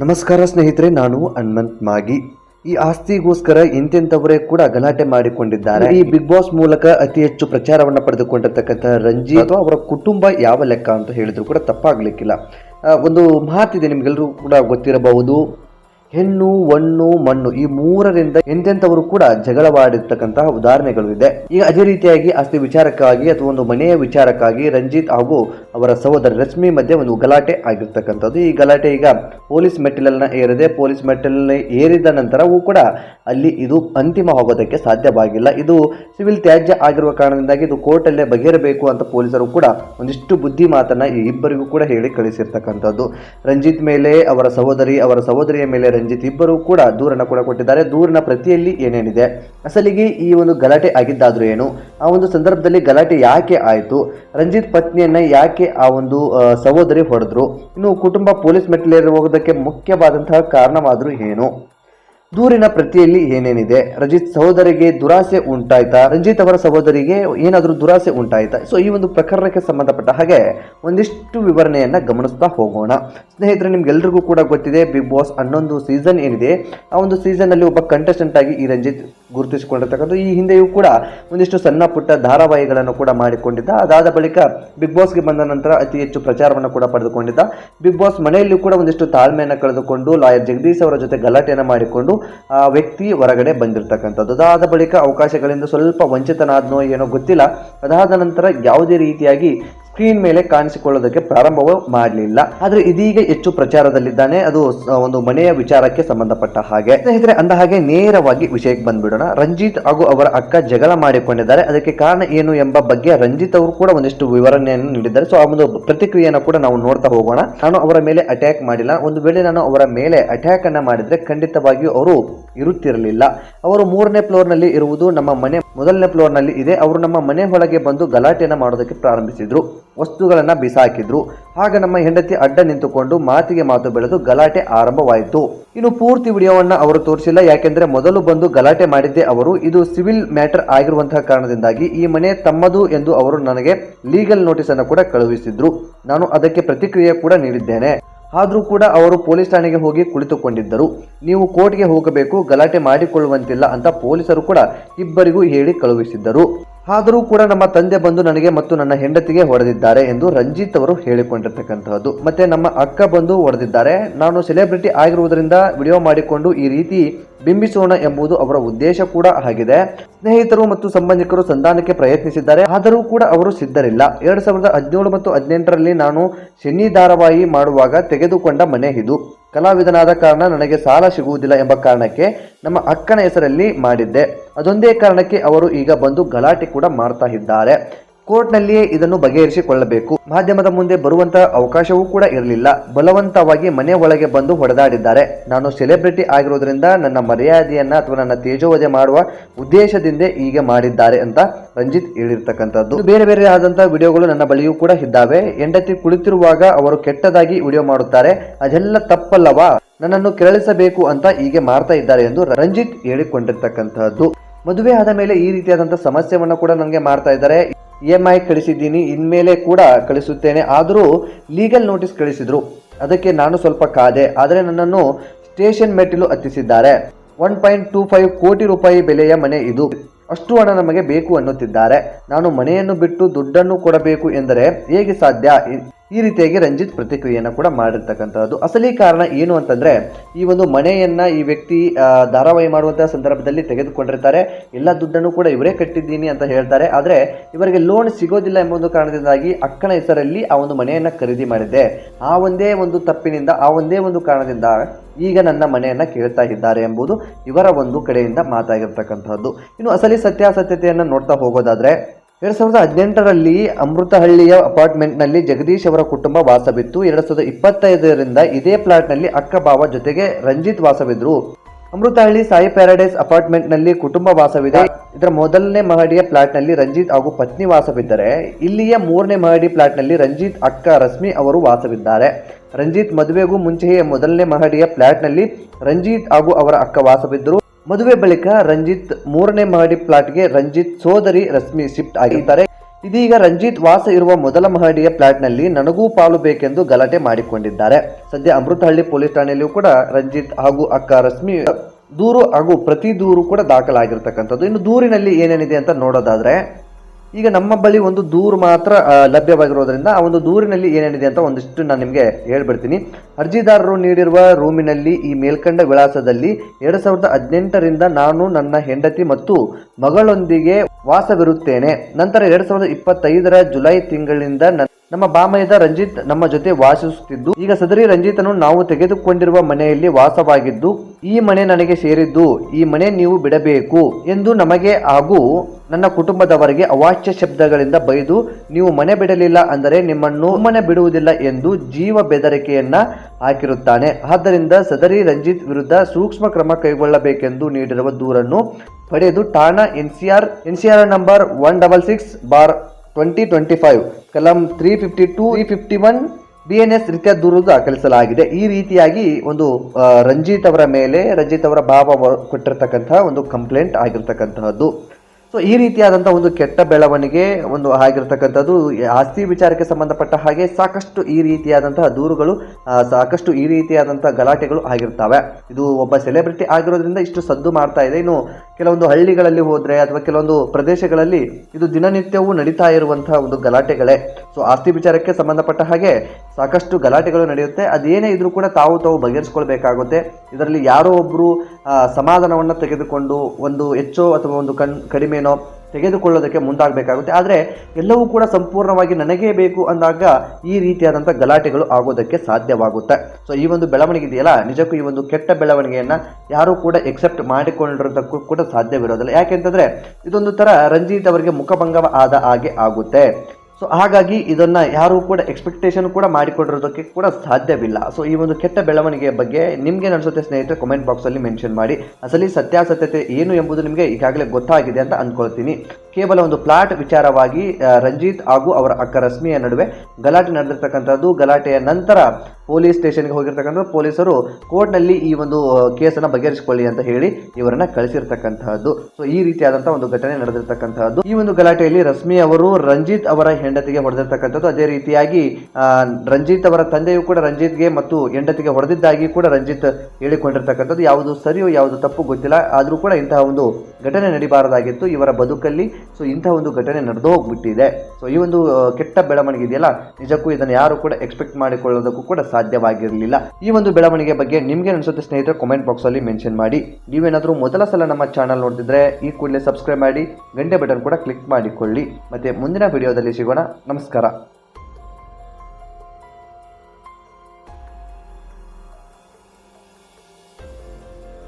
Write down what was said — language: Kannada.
ನಮಸ್ಕಾರ ಸ್ನೇಹಿತರೆ, ನಾನು ಹನುಮಂತ್ ಮಾಗಿ. ಈ ಆಸ್ತಿಗೋಸ್ಕರ ಇಂತೆಂಥವರೇ ಕೂಡ ಗಲಾಟೆ ಮಾಡಿಕೊಂಡಿದ್ದಾರೆ. ಈ ಬಿಗ್ ಬಾಸ್ ಮೂಲಕ ಅತಿ ಹೆಚ್ಚು ಪ್ರಚಾರವನ್ನು ಪಡೆದುಕೊಂಡಿರ್ತಕ್ಕಂಥ ರಂಜಿತ್ ಅಥವಾ ಅವರ ಕುಟುಂಬ ಯಾವ ಲೆಕ್ಕ ಅಂತ ಹೇಳಿದ್ರು ಕೂಡ ತಪ್ಪಾಗ್ಲಿಕ್ಕಿಲ್ಲ. ಒಂದು ಮಾತಿದೆ ನಿಮ್ಗೆಲ್ಲರೂ ಕೂಡ ಗೊತ್ತಿರಬಹುದು. ಹೆಣ್ಣು ಒಣ್ಣು ಮಣ್ಣು ಈ ಮೂರರಿಂದ ಎಂತೆಂಥವರು ಕೂಡ ಜಗಳವಾಡಿರ್ತಕ್ಕಂತಹ ಉದಾಹರಣೆಗಳು ಇದೆ. ಈಗ ಅದೇ ರೀತಿಯಾಗಿ ಆಸ್ತಿ ವಿಚಾರಕ್ಕಾಗಿ ಅಥವಾ ಒಂದು ಮನೆಯ ವಿಚಾರಕ್ಕಾಗಿ ರಂಜಿತ್ ಹಾಗೂ ಅವರ ಸಹೋದರ ರಶ್ಮಿ ಮಧ್ಯೆ ಒಂದು ಗಲಾಟೆ ಆಗಿರ್ತಕ್ಕಂಥದ್ದು. ಈ ಗಲಾಟೆ ಈಗ ಪೊಲೀಸ್ ಮೆಟ್ಟಿಲನ್ನ ಏರಿದೆ. ಪೊಲೀಸ್ ಮೆಟ್ಟಿಲನ್ನ ಏರಿದ ನಂತರವೂ ಕೂಡ ಅಲ್ಲಿ ಇದು ಅಂತಿಮ ಹೋಗೋದಕ್ಕೆ ಸಾಧ್ಯವಾಗಿಲ್ಲ. ಇದು ಸಿವಿಲ್ ತ್ಯಾಜ್ಯ ಆಗಿರುವ ಕಾರಣದಿಂದಾಗಿ ಇದು ಕೋರ್ಟಲ್ಲೇ ಬಗೆಹರಬೇಕು ಅಂತ ಪೊಲೀಸರು ಕೂಡ ಒಂದಿಷ್ಟು ಬುದ್ಧಿ ಮಾತನ್ನ ಈ ಇಬ್ಬರಿಗೂ ಕೂಡ ಹೇಳಿ ಕಳಿಸಿರ್ತಕ್ಕಂಥದ್ದು. ರಂಜಿತ್ ಮೇಲೆ, ಅವರ ಸಹೋದರಿ, ಅವರ ಸಹೋದರಿಯ ಮೇಲೆ ರಂಜಿತ್ ಇಬ್ಬರು ಕೂಡ ದೂರನ್ನು ಕೂಡ ಕೊಟ್ಟಿದ್ದಾರೆ. ದೂರಿನ ಪ್ರತಿಯಲ್ಲಿ ಏನೇನಿದೆ? ಅಸಲಿಗೆ ಈ ಒಂದು ಗಲಾಟೆ ಆಗಿದ್ದಾದ್ರೂ ಏನು? ಆ ಒಂದು ಸಂದರ್ಭದಲ್ಲಿ ಗಲಾಟೆ ಯಾಕೆ ಆಯಿತು? ರಂಜಿತ್ ಪತ್ನಿಯನ್ನ ಯಾಕೆ ಆ ಒಂದು ಸಹೋದರಿ ಹೊಡೆದ್ರು? ಇನ್ನು ಕುಟುಂಬ ಪೊಲೀಸ್ ಮೆಟ್ಟಿಲೇರಿ ಹೋಗೋದಕ್ಕೆ ಮುಖ್ಯವಾದಂತಹ ಕಾರಣವಾದರೂ ಏನು? ದೂರಿನ ಪ್ರತಿಯಲ್ಲಿ ಏನೇನಿದೆ? ರಂಜಿತ್ ಸಹೋದರಿಗೆ ದುರಾಸೆ ಉಂಟಾಯ್ತಾ? ರಂಜಿತ್ ಅವರ ಸಹೋದರಿಗೆ ಏನಾದರೂ ದುರಾಸೆ ಉಂಟಾಯ್ತಾ? ಸೊ ಈ ಒಂದು ಪ್ರಕರಣಕ್ಕೆ ಸಂಬಂಧಪಟ್ಟ ಹಾಗೆ ಒಂದಿಷ್ಟು ವಿವರಣೆಯನ್ನು ಗಮನಿಸ್ತಾ ಹೋಗೋಣ. ಸ್ನೇಹಿತರೆ, ನಿಮ್ಗೆಲ್ರಿಗೂ ಕೂಡ ಗೊತ್ತಿದೆ ಬಿಗ್ ಬಾಸ್ ಹನ್ನೊಂದು ಸೀಸನ್ ಏನಿದೆ. ಆ ಒಂದು ಸೀಸನ್ ಅಲ್ಲಿ ಒಬ್ಬ ಕಂಟೆಸ್ಟೆಂಟ್ ಆಗಿ ಈ ರಂಜಿತ್ ಗುರುತಿಸಿಕೊಂಡಿರ್ತಕ್ಕಂಥ ಈ ಹಿಂದೆಯೂ ಕೂಡ ಒಂದಿಷ್ಟು ಸಣ್ಣ ಪುಟ್ಟ ಧಾರಾವಾಹಿಗಳನ್ನು ಕೂಡ ಮಾಡಿಕೊಂಡಿದ್ದ. ಅದಾದ ಬಳಿಕ ಬಿಗ್ ಬಾಸ್ಗೆ ಬಂದ ನಂತರ ಅತಿ ಹೆಚ್ಚು ಪ್ರಚಾರವನ್ನು ಕೂಡ ಪಡೆದುಕೊಂಡಿದ್ದ. ಬಿಗ್ ಬಾಸ್ ಮನೆಯಲ್ಲೂ ಕೂಡ ಒಂದಿಷ್ಟು ತಾಳ್ಮೆಯನ್ನು ಕಳೆದುಕೊಂಡು, ಲಾಯರ್ ಜಗದೀಶ್ ಅವರ ಜೊತೆ ಗಲಾಟೆಯನ್ನು ಮಾಡಿಕೊಂಡು ವ್ಯಕ್ತಿ ಹೊರಗಡೆ ಬಂದಿರತಕ್ಕಂಥದ್ದು. ಅದಾದ ಬಳಿಕ ಅವಕಾಶಗಳಿಂದ ಸ್ವಲ್ಪ ವಂಚಿತನಾದ್ನೋ ಏನೋ ಗೊತ್ತಿಲ್ಲ. ಅದಾದ ನಂತರ ಯಾವುದೇ ರೀತಿಯಾಗಿ ಸ್ಕ್ರೀನ್ ಮೇಲೆ ಕಾಣಿಸಿಕೊಳ್ಳೋದಕ್ಕೆ ಪ್ರಾರಂಭವೂ ಮಾಡಲಿಲ್ಲ. ಆದ್ರೆ ಇದೀಗ ಹೆಚ್ಚು ಪ್ರಚಾರದಲ್ಲಿದ್ದಾನೆ. ಅದು ಒಂದು ಮನೆಯ ವಿಚಾರಕ್ಕೆ ಸಂಬಂಧಪಟ್ಟ ಹಾಗೆ. ಸ್ನೇಹಿತರೆ, ಅಂದ ಹಾಗೆ ನೇರವಾಗಿ ವಿಷಯಕ್ಕೆ ಬಂದ್ಬಿಡೋಣ. ರಂಜಿತ್ ಹಾಗೂ ಅವರ ಅಕ್ಕ ಜಗಳ ಮಾಡಿಕೊಂಡಿದ್ದಾರೆ. ಅದಕ್ಕೆ ಕಾರಣ ಏನು ಎಂಬ ಬಗ್ಗೆ ರಂಜಿತ್ ಅವರು ಕೂಡ ಒಂದಿಷ್ಟು ವಿವರಣೆಯನ್ನು ನೀಡಿದ್ದಾರೆ. ಸೊ ಆ ಒಂದು ಪ್ರತಿಕ್ರಿಯೆಯನ್ನು ಕೂಡ ನಾವು ನೋಡ್ತಾ ಹೋಗೋಣ. ನಾನು ಅವರ ಮೇಲೆ ಅಟ್ಯಾಕ್ ಮಾಡಿಲ್ಲ. ಒಂದು ವೇಳೆ ನಾನು ಅವರ ಮೇಲೆ ಅಟ್ಯಾಕ್ ಅನ್ನ ಮಾಡಿದ್ರೆ ಖಂಡಿತವಾಗಿಯೂ ಅವರು ಇರುತ್ತಿರಲಿಲ್ಲ. ಅವರು ಮೂರನೇ ಫ್ಲೋರ್ನಲ್ಲಿ ಇರುವುದು ನಮ್ಮ ಮನೆ, ಮೊದಲನೇ ಫ್ಲೋರ್ನಲ್ಲಿ ಇದೆ. ಅವರು ನಮ್ಮ ಮನೆ ಒಳಗೆ ಬಂದು ಗಲಾಟೆಯನ್ನು ಮಾಡೋದಕ್ಕೆ ಪ್ರಾರಂಭಿಸಿದ್ರು. ವಸ್ತುಗಳನ್ನ ಬಿಸಾಕಿದ್ರು. ಆಗ ನಮ್ಮ ಹೆಂಡತಿ ಅಡ್ಡ ನಿಂತುಕೊಂಡು ಮಾತಿಗೆ ಮಾತು ಬೆಳೆದು ಗಲಾಟೆ ಆರಂಭವಾಯಿತು. ಇನ್ನು ಪೂರ್ತಿ ವಿಡಿಯೋವನ್ನ ಅವರು ತೋರಿಸಿಲ್ಲ, ಯಾಕೆಂದ್ರೆ ಮೊದಲು ಬಂದು ಗಲಾಟೆ ಮಾಡಿದ್ದೆ ಅವರು. ಇದು ಸಿವಿಲ್ ಮ್ಯಾಟರ್ ಆಗಿರುವಂತಹ ಕಾರಣದಿಂದಾಗಿ ಈ ಮನೆ ತಮ್ಮದು ಎಂದು ಅವರು ನನಗೆ ಲೀಗಲ್ ನೋಟಿಸ್ ಅನ್ನು ಕೂಡ ಕಳುಹಿಸಿದ್ರು. ನಾನು ಅದಕ್ಕೆ ಪ್ರತಿಕ್ರಿಯೆ ಕೂಡ ನೀಡಿದ್ದೇನೆ. ಆದರೂ ಕೂಡ ಅವರು ಪೊಲೀಸ್ ಠಾಣೆಗೆ ಹೋಗಿ ಕುಳಿತುಕೊಂಡಿದ್ದರು. ನೀವು ಕೋರ್ಟ್ಗೆ ಹೋಗಬೇಕು, ಗಲಾಟೆ ಮಾಡಿಕೊಳ್ಳುವಂತಿಲ್ಲ ಅಂತ ಪೊಲೀಸರು ಕೂಡ ಇಬ್ಬರಿಗೂ ಹೇಳಿ ಕಳುಹಿಸಿದ್ದರು. ಆದರೂ ಕೂಡ ನಮ್ಮ ತಂದೆ ಬಂದು ನನಗೆ ಮತ್ತು ನನ್ನ ಹೆಂಡತಿಗೆ ಹೊಡೆದಿದ್ದಾರೆ ಎಂದು ರಂಜಿತ್ ಅವರು ಹೇಳಿಕೊಂಡಿರ್ತಕ್ಕಂತಹದ್ದು. ಮತ್ತೆ ನಮ್ಮ ಅಕ್ಕ ಬಂದು ಹೊಡೆದಿದ್ದಾರೆ. ನಾನು ಸೆಲೆಬ್ರಿಟಿ ಆಗಿರುವುದರಿಂದ ವಿಡಿಯೋ ಮಾಡಿಕೊಂಡು ಈ ರೀತಿ ಬಿಂಬಿಸೋಣ ಎಂಬುದು ಅವರ ಉದ್ದೇಶ ಕೂಡ ಆಗಿದೆ. ಸ್ನೇಹಿತರು ಮತ್ತು ಸಂಬಂಧಿಕರು ಸಂಧಾನಕ್ಕೆ ಪ್ರಯತ್ನಿಸಿದ್ದಾರೆ. ಆದರೂ ಕೂಡ ಅವರು ಸಿದ್ಧರಿಲ್ಲ. ಎರಡ್ ಸಾವಿರದ ಹದಿನೇಳು ಮತ್ತು ಹದಿನೆಂಟರಲ್ಲಿ ನಾನು ಶನಿ ಧಾರಾವಾಹಿ ಮಾಡುವಾಗ ತೆಗೆದುಕೊಂಡ ಮನೆ ಇದು. ಕಲಾವಿದನಾದ ಕಾರಣ ನನಗೆ ಸಾಲ ಸಿಗುವುದಿಲ್ಲ ಎಂಬ ಕಾರಣಕ್ಕೆ ನಮ್ಮ ಅಕ್ಕನ ಹೆಸರಲ್ಲಿ ಮಾಡಿದ್ದೆ. ಅದೊಂದೇ ಕಾರಣಕ್ಕೆ ಅವರು ಈಗ ಬಂದು ಗಲಾಟೆ ಕೂಡ ಮಾಡ್ತಾ ಇದ್ದಾರೆ. ಕೋರ್ಟ್ನಲ್ಲಿಯೇ ಇದನ್ನು ಬಗೆಹರಿಸಿಕೊಳ್ಳಬೇಕು. ಮಾಧ್ಯಮದ ಮುಂದೆ ಬರುವಂತಹ ಅವಕಾಶವೂ ಕೂಡ ಇರಲಿಲ್ಲ. ಬಲವಂತವಾಗಿ ಮನೆ ಒಳಗೆ ಬಂದು ಹೊಡೆದಾಡಿದ್ದಾರೆ. ನಾನು ಸೆಲೆಬ್ರಿಟಿ ಆಗಿರೋದ್ರಿಂದ ನನ್ನ ಮರ್ಯಾದೆಯನ್ನ ಅಥವಾ ನನ್ನ ತೇಜೋವಧೆ ಮಾಡುವ ಉದ್ದೇಶದಿಂದ ಹೀಗೆ ಮಾಡಿದ್ದಾರೆ ಅಂತ ರಂಜಿತ್ ಹೇಳಿರ್ತಕ್ಕಂಥದ್ದು. ಬೇರೆ ಬೇರೆ ಆದಂತಹ ವಿಡಿಯೋಗಳು ನನ್ನ ಬಳಿಯೂ ಕೂಡ ಇದ್ದಾವೆ. ಹೆಂಡತಿ ಕುಳಿತಿರುವಾಗ ಅವರು ಕೆಟ್ಟದಾಗಿ ವಿಡಿಯೋ ಮಾಡುತ್ತಾರೆ. ಅದೆಲ್ಲ ತಪ್ಪಲ್ಲವಾ? ನನ್ನನ್ನು ಕೆರಳಿಸಬೇಕು ಅಂತ ಹೀಗೆ ಮಾಡ್ತಾ ಇದ್ದಾರೆ ಎಂದು ರಂಜಿತ್ ಹೇಳಿಕೊಂಡಿರ್ತಕ್ಕಂತಹದ್ದು ಮದುವೆ ಆದ ಮೇಲೆ ಈ ರೀತಿಯಾದಂತಹ ಸಮಸ್ಯೆವನ್ನು ಕೂಡ ನನಗೆ ಮಾಡ್ತಾ ಇದ್ದಾರೆ. ಇ ಎಂ ಐ ಕಳಿಸಿದ್ದೀನಿ, ಇನ್ಮೇಲೆ ಕೂಡ ಕಳಿಸುತ್ತೇನೆ. ಆದರೂ ಲೀಗಲ್ ನೋಟಿಸ್ ಕಳಿಸಿದ್ರು. ಅದಕ್ಕೆ ನಾನು ಸ್ವಲ್ಪ ಕಾದೆ. ಆದರೆ ನನ್ನನ್ನು ಸ್ಟೇಷನ್ ಮೆಟ್ಟಿಲು ಹತ್ತಿಸಿದ್ದಾರೆ. ಒನ್ ಪಾಯಿಂಟ್ ಟೂ ಫೈವ್ ಕೋಟಿ ರೂಪಾಯಿ ಬೆಲೆಯ ಮನೆ ಇದು. ಅಷ್ಟು ಹಣ ನಮಗೆ ಬೇಕು ಅನ್ನುತ್ತಿದ್ದಾರೆ. ನಾನು ಮನೆಯನ್ನು ಬಿಟ್ಟು ದುಡ್ಡನ್ನು ಕೊಡಬೇಕು ಎಂದರೆ ಹೇಗೆ ಸಾಧ್ಯ? ಈ- ರೀತಿಯಾಗಿ ರಂಜಿತ್ ಪ್ರತಿಕ್ರಿಯೆಯನ್ನು ಕೂಡ ಮಾಡಿರ್ತಕ್ಕಂಥದ್ದು ಅಸಲಿ ಕಾರಣ ಏನು ಅಂತಂದ್ರೆ, ಈ ಒಂದು ಮನೆಯನ್ನ ಈ ವ್ಯಕ್ತಿ ಧಾರಾವಾಹಿ ಮಾಡುವಂತಹ ಸಂದರ್ಭದಲ್ಲಿ ತೆಗೆದುಕೊಂಡಿರ್ತಾರೆ. ಎಲ್ಲ ದುಡ್ಡನ್ನು ಕೂಡ ಇವರೇ ಕಟ್ಟಿದ್ದೀನಿ ಅಂತ ಹೇಳ್ತಾರೆ. ಆದ್ರೆ, ಇವರಿಗೆ ಲೋನ್ ಸಿಗೋದಿಲ್ಲ ಎಂಬ ಒಂದು ಕಾರಣದಿಂದಾಗಿ ಅಕ್ಕನ ಹೆಸರಲ್ಲಿ ಆ ಒಂದು ಮನೆಯನ್ನ ಖರೀದಿ ಮಾಡಿದ್ದೆ. ಆ ಒಂದೇ ಒಂದು ತಪ್ಪಿನಿಂದ, ಆ ಒಂದೇ ಒಂದು ಕಾರಣದಿಂದ ಈಗ ನನ್ನ ಮನೆಯನ್ನ ಕೇಳ್ತಾ ಇದ್ದಾರೆ ಎಂಬುದು ಇವರ ಒಂದು ಕಡೆಯಿಂದ ಮಾತಾಗಿರ್ತಕ್ಕಂಥದ್ದು ಇನ್ನು ಅಸಲಿ ಸತ್ಯಾಸತ್ಯತೆಯನ್ನು ನೋಡ್ತಾ ಹೋಗೋದಾದ್ರೆ ಎರಡ್ ಸಾವಿರದ ಹದಿನೆಂಟರಲ್ಲಿ ಅಮೃತಹಳ್ಳಿಯ ಅಪಾರ್ಟ್ಮೆಂಟ್ನಲ್ಲಿ ಜಗದೀಶ್ ಅವರ ಕುಟುಂಬ ವಾಸವಿತ್ತು. ಎರಡ್ ಸಾವಿರದ ಇಪ್ಪತ್ತೈದರಿಂದ ಇದೇ ಫ್ಲಾಟ್ನಲ್ಲಿ ಅಕ್ಕ ಭಾವ ಜೊತೆಗೆ ರಂಜಿತ್ ವಾಸವಿದ್ರು. ಅಮೃತಹಳ್ಳಿ ಸಾಯಿ ಪ್ಯಾರಡೈಸ್ ಅಪಾರ್ಟ್ಮೆಂಟ್ನಲ್ಲಿ ಕುಟುಂಬ ವಾಸವಿದೆ. ಇದರ ಮೊದಲನೇ ಮಹಡಿಯ ಫ್ಲಾಟ್ನಲ್ಲಿ ರಂಜಿತ್ ಹಾಗೂ ಪತ್ನಿ ವಾಸವಿದ್ದರೆ, ಇಲ್ಲಿಯ ಮೂರನೇ ಮಹಡಿ ಫ್ಲಾಟ್ನಲ್ಲಿ ರಂಜಿತ್ ಅಕ್ಕ ರಶ್ಮಿ ಅವರು ವಾಸವಿದ್ದಾರೆ. ರಂಜಿತ್ ಮದುವೆಗೂ ಮುಂಚೆಯೇ ಮೊದಲನೇ ಮಹಡಿಯ ಫ್ಲಾಟ್ನಲ್ಲಿ ರಂಜಿತ್ ಹಾಗೂ ಅವರ ಅಕ್ಕ ವಾಸವಿದ್ದರು ಮದುವೆ ಬಳಿಕ ರಂಜಿತ್ ಮೂರನೇ ಮಹಡಿ ಪ್ಲಾಟ್ಗೆ ರಂಜಿತ್ ಸೋದರಿ ರಶ್ಮಿ ಶಿಫ್ಟ್ ಆಗಿದ್ದಾರೆ. ಇದೀಗ ರಂಜಿತ್ ವಾಸ ಇರುವ ಮೊದಲ ಮಹಡಿಯ ಫ್ಲಾಟ್ನಲ್ಲಿ ನನಗೂ ಪಾಲು ಬೇಕೆಂದು ಗಲಾಟೆ ಮಾಡಿಕೊಂಡಿದ್ದಾರೆ. ಸದ್ಯ ಅಮೃತಹಳ್ಳಿ ಪೊಲೀಸ್ ಠಾಣೆಯಲ್ಲಿಯೂ ಕೂಡ ರಂಜಿತ್ ಹಾಗೂ ಅಕ್ಕ ರಶ್ಮಿ ದೂರು ಹಾಗೂ ಪ್ರತಿ ದೂರು ಕೂಡ ದಾಖಲಾಗಿರ್ತಕ್ಕಂಥದ್ದು. ಇನ್ನು ದೂರಿನಲ್ಲಿ ಏನೇನಿದೆ ಅಂತ ನೋಡೋದಾದ್ರೆ ಈಗ ನಮ್ಮ ಬಳಿ ಒಂದು ದೂರು ಮಾತ್ರ ಲಭ್ಯವಾಗಿರೋದ್ರಿಂದ ಆ ಒಂದು ದೂರಿನಲ್ಲಿ ಏನೇನಿದೆ ಅಂತ ಒಂದಿಷ್ಟು ನಾನು ನಿಮಗೆ ಹೇಳ್ಬಿಡ್ತೀನಿ. ಅರ್ಜಿದಾರರು ನೀಡಿರುವ ರೂಮಿನಲ್ಲಿ ಈ ಮೇಲ್ಕಂಡ ವಿಳಾಸದಲ್ಲಿ ಎರಡು ಸಾವಿರದ ಹದಿನೆಂಟರಿಂದ ನಾನು ನನ್ನ ಹೆಂಡತಿ ಮತ್ತು ಮಗಳೊಂದಿಗೆ ವಾಸವಿರುತ್ತೇನೆ. ನಂತರ ಎರಡು ಸಾವಿರದ ಇಪ್ಪತ್ತೈದರ ಜುಲೈ ತಿಂಗಳಿಂದ ನಮ್ಮ ಬಾಮಯ್ಯದ ರಂಜಿತ್ ನಮ್ಮ ಜೊತೆ ವಾಸಿಸುತ್ತಿದ್ದು, ಈಗ ಸದರಿ ರಂಜಿತನು ನಾವು ತೆಗೆದುಕೊಂಡಿರುವ ಮನೆಯಲ್ಲಿ ವಾಸವಾಗಿದ್ದು, ಈ ಮನೆ ನನಗೆ ಸೇರಿದ್ದು, ಈ ಮನೆ ನೀವು ಬಿಡಬೇಕು ಎಂದು ನಮಗೆ ಹಾಗೂ ನನ್ನ ಕುಟುಂಬದವರಿಗೆ ಅವಾಚ್ಯ ಶಬ್ದಗಳಿಂದ ಬೈದು, ನೀವು ಮನೆ ಬಿಡಲಿಲ್ಲ ಅಂದರೆ ನಿಮ್ಮನ್ನು ಮನೆ ಬಿಡುವುದಿಲ್ಲ ಎಂದು ಜೀವ ಬೆದರಿಕೆಯನ್ನ ಹಾಕಿರುತ್ತಾನೆ. ಆದ್ದರಿಂದ ಸದರಿ ರಂಜಿತ್ ವಿರುದ್ಧ ಸೂಕ್ಷ್ಮ ಕ್ರಮ ಕೈಗೊಳ್ಳಬೇಕೆಂದು ನೀಡಿರುವ ದೂರನ್ನು ಪಡೆದು ಠಾಣಾ NCR NCR number one double six bar twenty twenty five ಕಲಂ ತ್ರೀ ಫಿಫ್ಟಿ ಟೂ ಈ fifty one B N S ರೀತಿಯ ದೂರು ದಾಖಲಿಸಲಾಗಿದೆ ಈ ರೀತಿಯಾಗಿ ಒಂದು ರಂಜಿತ್ ಅವರ ಮೇಲೆ, ರಂಜಿತ್ ಅವರ ಬಾಬಾ ಕೊಟ್ಟಿರತಕ್ಕಂತ ಒಂದು ಕಂಪ್ಲೇಂಟ್ ಆಗಿರ್ತಕ್ಕಂತಹದ್ದು. ಸೊ ಈ ರೀತಿಯಾದಂಥ ಒಂದು ಕೆಟ್ಟ ಬೆಳವಣಿಗೆ, ಒಂದು ಆಗಿರತಕ್ಕಂಥದ್ದು ಆಸ್ತಿ ವಿಚಾರಕ್ಕೆ ಸಂಬಂಧಪಟ್ಟ ಹಾಗೆ ಸಾಕಷ್ಟು ಈ ರೀತಿಯಾದಂತಹ ದೂರುಗಳು ಸಾಕಷ್ಟು ಈ ರೀತಿಯಾದಂಥ ಗಲಾಟೆಗಳು ಆಗಿರ್ತವೆ. ಇದು ಒಬ್ಬ ಸೆಲೆಬ್ರಿಟಿ ಆಗಿರೋದ್ರಿಂದ ಇಷ್ಟು ಸದ್ದು ಮಾಡ್ತಾ ಇದೆ. ಇನ್ನು ಕೆಲವೊಂದು ಹಳ್ಳಿಗಳಲ್ಲಿ ಹೋದರೆ ಅಥವಾ ಕೆಲವೊಂದು ಪ್ರದೇಶಗಳಲ್ಲಿ ಇದು ದಿನನಿತ್ಯವೂ ನಡೀತಾ ಇರುವಂತಹ ಒಂದು ಗಲಾಟೆಗಳೇ. ಸೊ ಆಸ್ತಿ ವಿಚಾರಕ್ಕೆ ಸಂಬಂಧಪಟ್ಟ ಹಾಗೆ ಸಾಕಷ್ಟು ಗಲಾಟೆಗಳು ನಡೆಯುತ್ತೆ. ಅದೇನೇ ಇದ್ರೂ ಕೂಡ ತಾವು ತಾವು ಬಗೆಹರಿಸ್ಕೊಳ್ಬೇಕಾಗುತ್ತೆ. ಇದರಲ್ಲಿ ಯಾರೋ ಒಬ್ಬರು ಸಮಾಧಾನವನ್ನು ತೆಗೆದುಕೊಂಡು ಒಂದು ಹೆಚ್ಚೋ ಅಥವಾ ಒಂದು ಕಣ್, ಕಡಿಮೆನೋ ತೆಗೆದುಕೊಳ್ಳೋದಕ್ಕೆ ಮುಂದಾಗಬೇಕಾಗುತ್ತೆ. ಆದರೆ ಎಲ್ಲವೂ ಕೂಡ ಸಂಪೂರ್ಣವಾಗಿ ನನಗೇ ಬೇಕು ಅಂದಾಗ ಈ ರೀತಿಯಾದಂಥ ಗಲಾಟೆಗಳು ಆಗೋದಕ್ಕೆ ಸಾಧ್ಯವಾಗುತ್ತೆ. ಸೊ ಈ ಒಂದು ಬೆಳವಣಿಗೆ ಇದೆಯಲ್ಲ, ನಿಜಕ್ಕೂ ಈ ಒಂದು ಕೆಟ್ಟ ಬೆಳವಣಿಗೆಯನ್ನು ಯಾರೂ ಕೂಡ ಎಕ್ಸೆಪ್ಟ್ ಮಾಡಿಕೊಂಡಿರೋದಕ್ಕೂ ಕೂಡ ಸಾಧ್ಯವಿರೋದಿಲ್ಲ. ಯಾಕೆಂತಂದರೆ ಇದೊಂದು ಥರ ರಂಜಿತ್ ಅವರಿಗೆ ಮುಖಭಂಗವ ಆದ ಹಾಗೆ ಆಗುತ್ತೆ. ಸೊ ಹಾಗಾಗಿ ಇದನ್ನು ಯಾರು ಕೂಡ ಎಕ್ಸ್ಪೆಕ್ಟೇಷನ್ ಕೂಡ ಮಾಡಿಕೊಂಡಿರೋದಕ್ಕೆ ಕೂಡ ಸಾಧ್ಯವಿಲ್ಲ. ಸೊ ಈ ಒಂದು ಕೆಟ್ಟ ಬೆಳವಣಿಗೆಯ ಬಗ್ಗೆ ನಿಮಗೆ ಅನಿಸುತ್ತೆ ಸ್ನೇಹಿತರೆ ಕಮೆಂಟ್ ಬಾಕ್ಸಲ್ಲಿ ಮೆನ್ಷನ್ ಮಾಡಿ. ಅಸಲಿ ಸತ್ಯಾಸತ್ಯತೆ ಏನು ಎಂಬುದು ನಿಮಗೆ ಈಗಾಗಲೇ ಗೊತ್ತಾಗಿದೆ ಅಂತ ಅನ್ಕೊಳ್ತೀನಿ. ಕೇವಲ ಒಂದು ಪ್ಲಾಟ್ ವಿಚಾರವಾಗಿ ರಂಜಿತ್ ಹಾಗೂ ಅವರ ಅಕ್ಕ ರಶ್ಮಿಯ ನಡುವೆ ಗಲಾಟೆ ನಡೆದಿರ್ತಕ್ಕಂಥದ್ದು. ಗಲಾಟೆಯ ನಂತರ ಪೊಲೀಸ್ ಸ್ಟೇಷನ್ಗೆ ಹೋಗಿರ್ತಕ್ಕಂಥದ್ದು ಪೊಲೀಸರು ಕೋರ್ಟ್ನಲ್ಲಿ ಈ ಒಂದು ಕೇಸನ್ನು ಬಗೆಹರಿಸಿಕೊಳ್ಳಿ ಅಂತ ಹೇಳಿ ಇವರನ್ನ ಕಳಿಸಿರ್ತಕ್ಕಂತಹದ್ದು ಸೊ ಈ ರೀತಿಯಾದಂತಹ ಒಂದು ಘಟನೆ ನಡೆದಿರ್ತಕ್ಕಂತಹದ್ದು ಈ ಒಂದು ಗಲಾಟೆಯಲ್ಲಿ ರಶ್ಮಿ ಅವರು, ರಂಜಿತ್ ಅವರ ಹೆಂಡತಿಗೆ ಹೊಡೆದಿರ್ತಕ್ಕಂಥದ್ದು. ಅದೇ ರೀತಿಯಾಗಿ ರಂಜಿತ್ ಅವರ ತಂದೆಯು ಕೂಡ ರಂಜಿತ್ಗೆ ಮತ್ತು ಹೆಂಡತಿಗೆ ಹೊಡೆದಿದ್ದಾಗಿ ಕೂಡ ರಂಜಿತ್ ಹೇಳಿಕೊಂಡಿರ್ತಕ್ಕಂಥದ್ದು. ಯಾವುದು ಸರಿಯೋ ಯಾವುದು ತಪ್ಪು ಗೊತ್ತಿಲ್ಲ. ಆದರೂ ಕೂಡ ಇಂತಹ ಒಂದು ಘಟನೆ ನಡಿಬಾರದಾಗಿತ್ತು, ಇವರ ಬದುಕಲ್ಲಿ. ಸೊ ಇಂಥ ಒಂದು ಘಟನೆ ನಡೆದು ಹೋಗ್ಬಿಟ್ಟಿದೆ ಸೊ ಈ ಒಂದು ಕೆಟ್ಟ ಬೆಳವಣಿಗೆ ಇದೆಯಲ್ಲ, ನಿಜಕ್ಕೂ ಇದನ್ನು ಯಾರು ಕೂಡ ಎಕ್ಸ್ಪೆಕ್ಟ್ ಮಾಡಿಕೊಳ್ಳೋದಕ್ಕೂ ಕೂಡ ಸಾಧ್ಯವಾಗಿರಲಿಲ್ಲ. ಈ ಒಂದು ಬೆಳವಣಿಗೆ ಬಗ್ಗೆ ನಿಮಗೆ ಅನಿಸುತ್ತೆ ಸ್ನೇಹಿತರೆ ಕಾಮೆಂಟ್ ಬಾಕ್ಸ್ ಅಲ್ಲಿ ಮೆನ್ಷನ್ ಮಾಡಿ. ನೀವೇನಾದರೂ ಮೊದಲ ಸಲ ನಮ್ಮ ಚಾನಲ್ ನೋಡ್ತಿದ್ರೆ, ಈ ಕೂಡಲೇ ಸಬ್ಸ್ಕ್ರೈಬ್ ಮಾಡಿ, ಗಂಟೆ ಬಟನ್ ಕೂಡ ಕ್ಲಿಕ್ ಮಾಡಿಕೊಳ್ಳಿ. ಮತ್ತೆ ಮುಂದಿನ ವಿಡಿಯೋದಲ್ಲಿ ಸಿಗೋಣ. ನಮಸ್ಕಾರ.